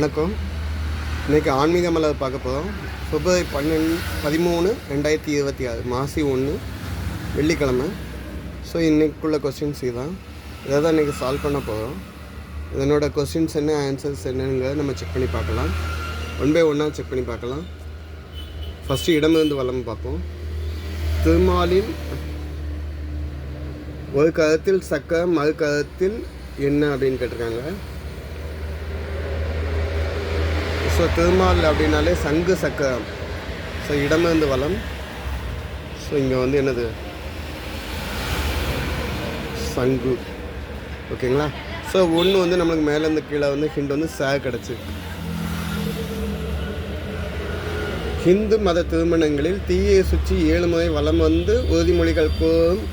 வணக்கம். இன்றைக்கி ஆன்மீக மலர் பார்க்க போகிறோம் பிப்ரவரி பன்னெண்டு பதிமூணு ரெண்டாயிரத்தி இருபத்தி ஆறு மாசி ஒன்று வெள்ளிக்கிழமை. ஸோ இன்றைக்குள்ள கொஸ்டின்ஸ் இதுதான். இதை தான் இன்றைக்கி சால்வ் பண்ண போகிறோம் இதனோட கொஸ்டின்ஸ் என்ன ஆன்சர்ஸ் என்னங்கிறத நம்ம செக் பண்ணி பார்க்கலாம். ஒன் பை ஒன்னாக செக் பண்ணி பார்க்கலாம். ஃபஸ்ட்டு இடமிருந்து வளம் பார்ப்போம். திருமாலின் ஒரு கருத்தில் சக்கரம் மறு கருத்தில் என்ன அப்படின்னு கேட்டிருக்காங்க. ஸோ திருமால் அப்படின்னாலே சங்கு சக்கரம். ஸோ இடமிருந்து வளம். ஸோ இங்கே வந்து என்னது? சங்கு. ஓகேங்களா ஸோ ஒன்று வந்து நம்மளுக்கு மேலேருந்து கீழே வந்து ஹிண்ட் வந்து சே கிடச்சி. ஹிந்து மத திருமணங்களில் தீயை சுற்றி ஏழு முறை வளம் வந்து உறுதிமொழிகள் கூறும்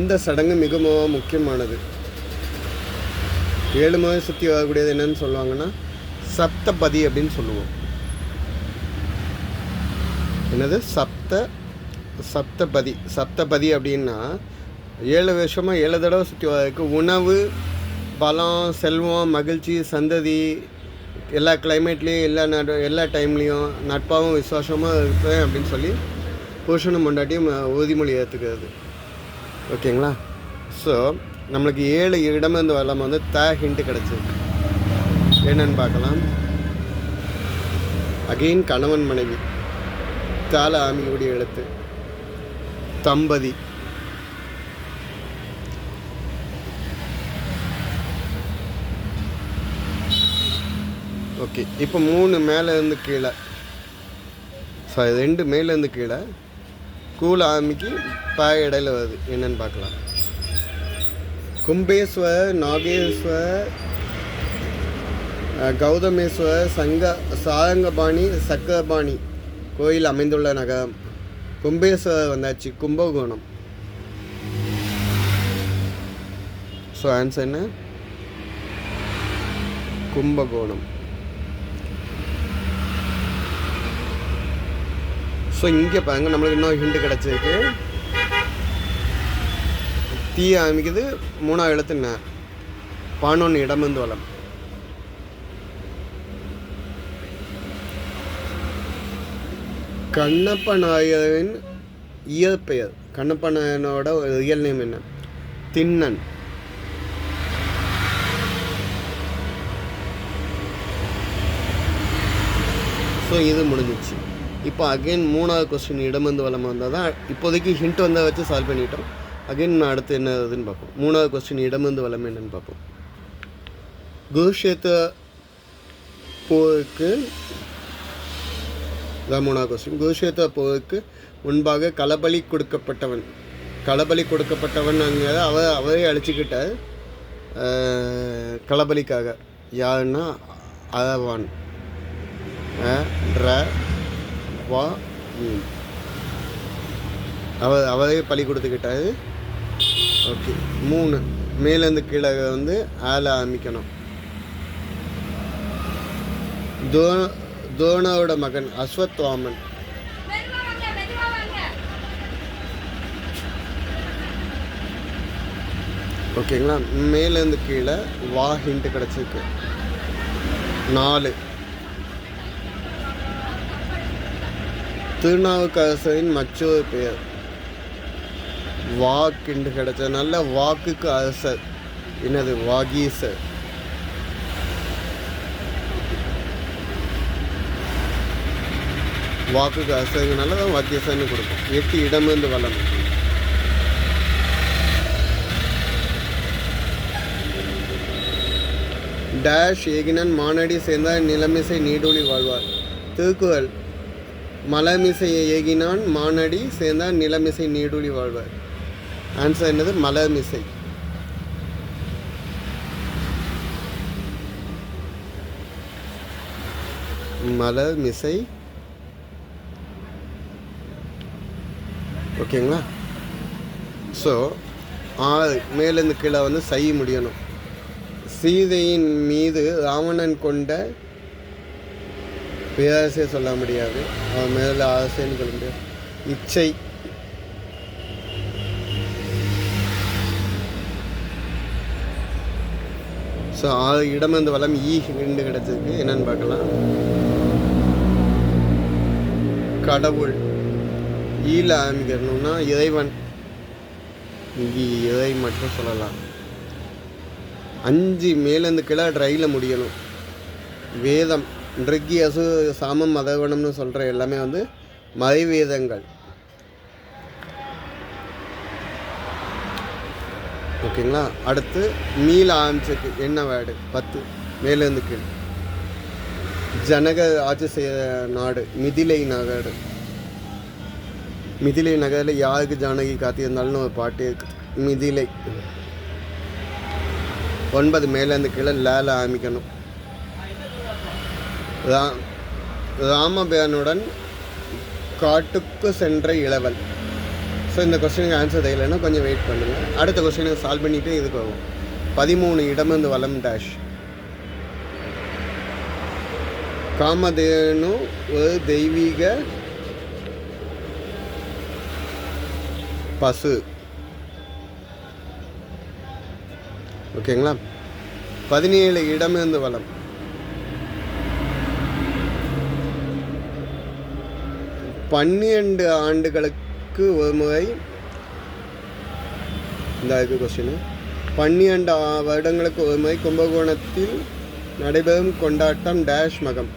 இந்த சடங்கு மிகவும் முக்கியமானது. ஏழு முறை சுற்றி வரக்கூடியது என்னன்னு சொல்லுவாங்கன்னா சப்தபதி அப்படின்னு சொல்லுவோம். என்னது? சப்த சப்தபதி. சப்தபதி அப்படின்னா ஏழு வருஷமாக ஏழு தடவை சுற்றி வரதுக்கு உணவு பலம் செல்வம் மகிழ்ச்சி சந்ததி எல்லா கிளைமேட்லேயும் எல்லா நட எல்லா டைம்லேயும் நட்பாகவும் விசுவாசமாக இருப்பேன் அப்படின்னு சொல்லி புருஷனும் மண்டாட்டியும் உறுதிமொழி ஏற்றுக்கிறது ஓகேங்களா? ஸோ நம்மளுக்கு ஏழு இடமிருந்து வரலாம. வந்து த ஹிண்ட்டு கிடச்சிருக்கு. என்னன்னு பார்க்கலாம். அகெயின் கணவன் மனைவி. தால ஆமியுடைய எழுத்து. தம்பதி. ஓகே இப்போ மூணு மேலேருந்து கீழே. சாரி ரெண்டு மேலேருந்து கீழே. கூல ஆமிக்கு பாய இடையில வருது. என்னன்னு பார்க்கலாம். கும்பேஸ்வர் நாகேஸ்வர் கௌதமேஸ்வரர் சங்க சாரங்கபாணி சக்கரபாணி கோயில் அமைந்துள்ள நகரம். கும்பேஸ்வரர் வந்தாச்சு கும்பகோணம். ஸோ ஆன்சர் என்ன? கும்பகோணம். ஸோ இங்கே பாருங்க நம்மளுக்கு இன்னும் ஹிண்டு கிடச்சிருக்கு. தீ ஆரம்பிக்குது மூணாவது எழுத்து ந பானொன்று இடமிருந்து வளம் கண்ணப்ப நாயரின் இயற்பெயர். கண்ணப்ப நாயனோட ஒரு ரியல் நேம் என்ன? திண்ணன். ஸோ இது முடிஞ்சிச்சு. இப்போ அகைன் மூணாவது கொஸ்டின் இடமிருந்து வளம் வந்தால் தான் இப்போதைக்கு ஹிண்ட் வந்தால் வச்சு சால்வ் பண்ணிட்டோம். அகைன் நான் அடுத்து என்ன இதுன்னு பார்ப்போம். மூணாவது கொஸ்டின் இடமிருந்து வளம் என்னன்னு பார்ப்போம். குருஷேத்திர போருக்கு இதான் மூணாவது கொஸ்டின் குருஷேத்திர போருக்கு முன்பாக களபலி கொடுக்கப்பட்டவன். களபலி கொடுக்கப்பட்டவன் அங்கே அவ அவரே அழிச்சுக்கிட்டார். களபலிக்காக. யாருன்னா அரவான் ர வா ம். அவர் அவரே பலி கொடுத்துக்கிட்டாரு. ஓகே மூணு. மேலேருந்து கீழே வந்து ஆள ஆரம்பிக்கணும். தூரம் தோனாவோட மகன் அஸ்வத்வாமன். ஓகேங்களா? மேலேருந்து கீழே வா ஹிண்ட் கிடச்சிருக்கு. நாலு. திருநாவுக்கரசரின் மற்றொரு பெயர். வாக்குண்டு கிடைச்சதுனால வாக்குக்கு அரசர். என்னது? வாகீசர். வாக்குக்கு அரசருங்கனால தான் வாக்கியசர்னு கொடுக்கும். எட்டு இடமிருந்து வளம் டேஷ் ஏகினன் மானடி சேர்ந்தால் நிலமிசை நீடூழி வாழ்வார். திருக்குறள் மலமிசையை ஏகினான் மானடி சேர்ந்தால் நிலமிசை நீடூழி வாழ்வார். ஆன்சர் என்னது? மலர்மிசை மலர்மிசை ஓகேங்களா? ஸோ ஆறு மேலேருந்து கீழே வந்து சை முடியணும். சீதையின் மீது ராவணன் கொண்ட பேராசை சொல்ல முடியாது. அவன் மேலே ஆசைன்னு சொல்ல முடியாது. இச்சை. ஸோ ஆறு இடமிருந்து வளம் ஈ ரெண்டு கிடச்சிருக்கு. என்னன்னு பார்க்கலாம். கடவுள். ஈல ஆரம்பிக்கணும்னா இறைவன். இங்கே இறை மட்டும் சொல்லலாம். அஞ்சு மேலேருந்து கீழே ட்ரையில் முடியணும். வேதம் ரிக்கி அசு சாமம் மதவனம்னு சொல்கிற எல்லாமே வந்து மறைவேதங்கள். ஓகேங்களா? அடுத்து மீள ஆரம்பிச்சிருக்கு. என்ன வேர்டு? பத்து. மேலேருந்து கீழ். ஜனக ஆட்சி செய்ய நாடு மிதிலை நகடு மிதிலை நகரில் யாருக்கு ஜானகி காத்திருந்தாலும் ஒரு பாட்டு இருக்குது மிதிலை. ஒன்பது மேலேருந்து கீழே லேல ஆரம்பிக்கணும். ரா ராமபியானுடன் காட்டுக்கு சென்ற இளவல். ஸோ இந்த கொஸ்டினுக்கு ஆன்சர் தெரியலன்னா கொஞ்சம் வெயிட் பண்ணுங்கள் அடுத்த கொஸ்டினுக்கு சால்வ் பண்ணிவிட்டு இதுக்கு வரும் பதிமூணு இடமிருந்து வளம் டேஷ் காமதேனு ஒரு தெய்வீக பசு ஓகேங்களா பதினேழு இடமிருந்து வளம் பன்னிரண்டு ஆண்டுகளுக்கு ஒரு முறை. இந்த இது கொஸ்டின் பன்னிரண்டு ஆ- வருடங்களுக்கு ஒரு முறை கும்பகோணத்தில் நடைபெறும் கொண்டாட்டம் டேஷ் மகம்.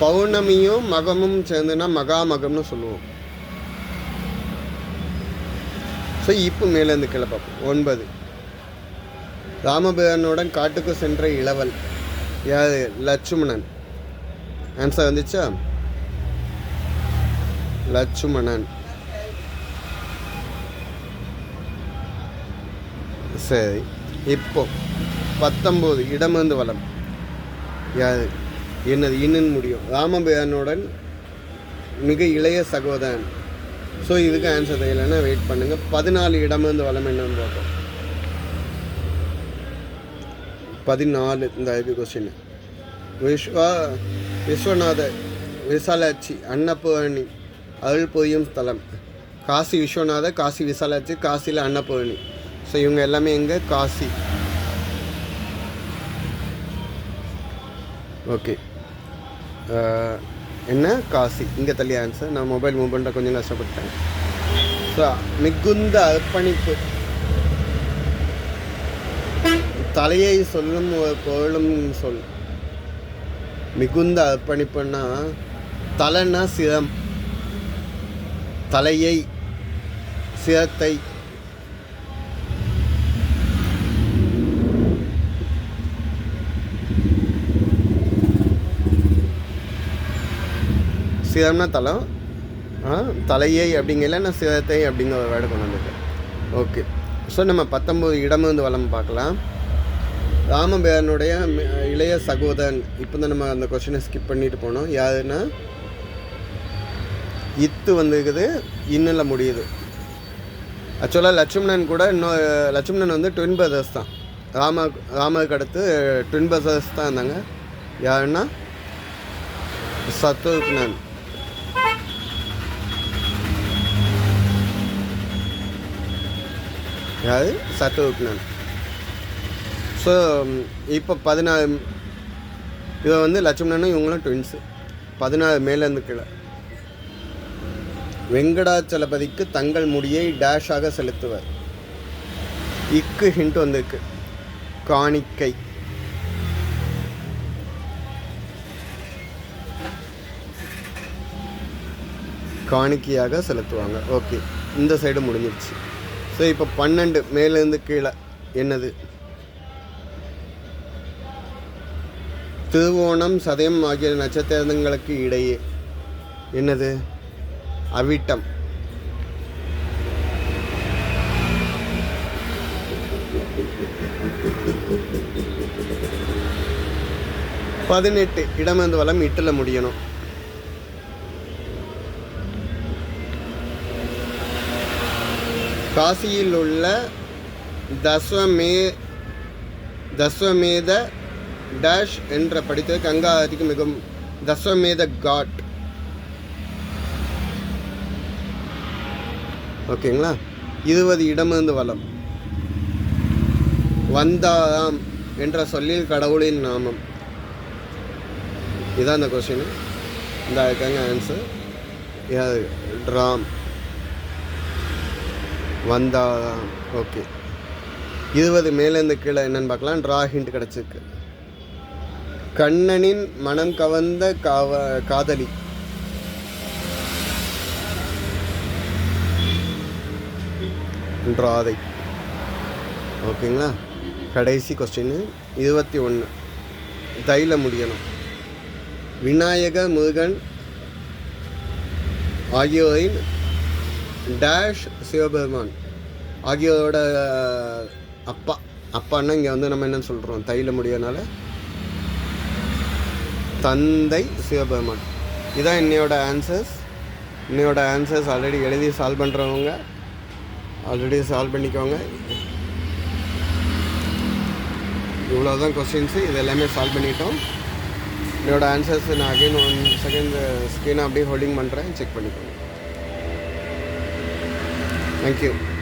பௌர்ணமியும் மகமும் சேர்ந்துன்னா மகாமகம்னு சொல்லுவோம். ஸோ இப்போ மேலேருந்து கீழே பார்ப்போம். ஒன்பது. ராமபிரானுடன் காட்டுக்கு சென்ற இளவல். யார்? லட்சுமணன். ஆன்சர் வந்துச்சா? லட்சுமணன். சரி. இப்போ பத்தொம்போது இடமிருந்து வளம் யார்? என்னது இன்னும் முடியும். ராமபிரானுடன் மிக இளைய சகோதரன். ஸோ இதுக்கு ஆன்சர் தெரியலன்னா வெயிட் பண்ணுங்கள் பதினாலு இடமிருந்து வளம் என்னன்னு பார்ப்போம். பதினாலு இந்த ஐபி கொஸ்டின் விஸ்வா விஸ்வநாத விசாலாட்சி அன்னபூரணி அருள் புரியும் ஸ்தலம். காசி விஸ்வநாத காசி விசாலாட்சி காசியில் அன்னபூரணி. ஸோ இவங்க எல்லாமே எங்கே? காசி. ஓகே என்ன? காசி. இங்கே தள்ளி ஆன்சர் நான் மொபைல் மூவ் கொஞ்சம் கஷ்டப்பட்டேன். ஸோ மிகுந்த அர்ப்பணிப்பு. தலையை சொல்லும் ஒரு பொருளும் சொல். மிகுந்த அர்ப்பணிப்புன்னா தலைன்னா சிரம். தலையை சிரத்தை சிரம்னா தலம் ஆ, தலையை அப்படிங்கல நான் சிரத்தை அப்படிங்கிற ஒரு வேர்டு கொண்டு வந்திருக்கேன் ஓகே. ஸோ நம்ம பத்தொம்போது இடமிருந்து வளம் பார்க்கலாம். ராமபேரனுடைய இளைய சகோதரன். இப்போ தான் நம்ம அந்த கொஷினை ஸ்கிப் பண்ணிட்டு போனோம். யாருன்னா? இத்து வந்துருக்குது. இன்னில் முடியுது. ஆக்சுவலாக லட்சுமணன் கூட இன்னொரு லட்சுமணன் வந்து ட்வின் பிரதர்ஸ் தான். ராம ராமருக்கு அடுத்து ட்வின் பிரதர்ஸ் தான் இருந்தாங்க. யாருன்னா? சத்ருக்னன். யாரு சத்ருக்னன் ஸோ இப்போ பதினாறு இவன் வந்து லட்சுமணனும் இவங்களும் ட்வின்ஸு பதினாறு மேலேருந்து கீழே. வெங்கடாச்சலபதிக்கு தங்கள் முடியை டேஷாக செலுத்துவர். இக்கு ஹிண்ட் வந்திருக்கு. காணிக்கை. காணிக்கையாக செலுத்துவாங்க. ஓகே இந்த சைடு முடிஞ்சிருச்சு. ஸோ இப்போ பன்னெண்டு மேலேருந்து கீழே. என்னது? திருவோணம் சதயம் ஆகிய நட்சத்திரங்களுக்கு இடையே. என்னது? அவிட்டம். பதினெட்டு இடமந்து வளம் இட்டில் முடியணும். காசியில் உள்ள தஸ்வமே தஸ்வமேத டேஷ் என்ற படித்த கங்காதிக்கு மிகவும் தஸ்வமேத காட். ஓகேங்களா? இருபது இடமிருந்து வளம் வந்தாராம் என்ற சொல்லில் கடவுளின் நாமம். இதான் அந்த கொஸ்டின் இந்த அதுக்காங்க ஆன்சர் வந்தால் ஓகே. இருபது மேலேருந்து கீழே என்னன்னு பார்க்கலாம். ட்ரா ஹிண்ட் கிடச்சிருக்கு. கண்ணனின் மனம் கவர்ந்த காவ காதலி. ராதை ஓகேங்களா? கடைசி கொஸ்டின் இருபத்தி ஒன்று தைல முடியணும். விநாயக முருகன் ஆகியோரின் டேஷ் சிவபெருமான் ஆகியோரோட அப்பா அப்பான்னா இங்கே வந்து நம்ம என்ன சொல்கிறோம் தையில் முடியனால தந்தை சிவபெருமான் இதான் என்னையோட ஆன்சர்ஸ் என்னையோட ஆன்சர்ஸ் ஆல்ரெடி எழுதி சால்வ் பண்ணுறவங்க ஆல்ரெடி சால்வ் பண்ணிக்கோங்க. இவ்வளோ தான் கொஸ்டின்ஸு இது எல்லாமே சால்வ் பண்ணிட்டோம். என்னோட ஆன்சர்ஸ் நான் அகைன் ஒன் செகண்ட் ஸ்க்ரீனை அப்படியே ஹோல்டிங் பண்ணுறேன் செக் பண்ணிக்கோங்க. Thank you.